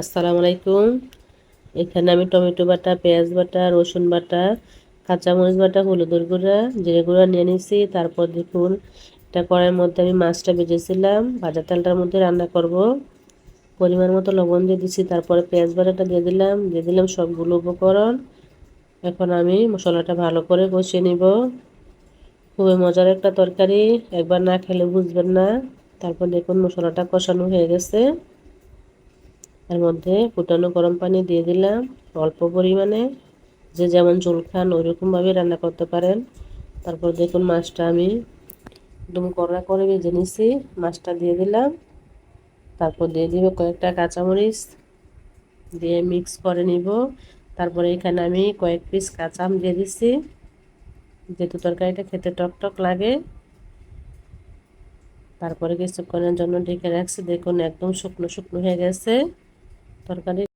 আসসালামু আলাইকুম। এখানে আমি টমেটো বাটা, পেঁয়াজ বাটা, রসুন বাটা, কাঁচামরিচ বাটা, হলুদের গুঁড়া, জিরে গুঁড়া নিয়ে নিছি তারপর দেখুন, একটা কড়াইয়ের মধ্যে আমি মাছটা ভেজেছিলাম। ভাজা তেলটার মধ্যে রান্না করব। পরিমাণ মতো লবণ দিয়ে দিছি। তারপরে পেঁয়াজ বাটাটা দিয়ে দিলাম। দিয়ে দিলাম সবগুলো উপকরণ। এখন আমি মশলাটা ভালো করে কষিয়ে নিব। খুবই মজার একটা তরকারি। একবার না খেলে বুঝবেন না। তারপর দেখুন, মশলাটা কষানো হয়ে গেছে। এর মধ্যে ফুটানো গরম পানি দিয়ে দিলাম, অল্প পরিমাণে। যে যেমন ঝোল খান ওইরকমভাবে রান্না করতে পারেন। তারপর দেখুন মাছটা আমি একদম কড়া করে ভেজে নিছি। মাছটা দিয়ে দিলাম। তারপর দিয়ে দিব কয়েকটা কাঁচামরিচ। দিয়ে মিক্স করে নিব। তারপরে এখানে আমি কয়েক পিস কাঁচা আম দিয়ে দিচ্ছি যেহেতু তরকারিটা খেতে টক টক লাগে। তারপরে কিছুক্ষণের জন্য ঢেকে রাখছি। দেখুন একদম শুকনো শুকনো হয়ে গেছে। তরকারি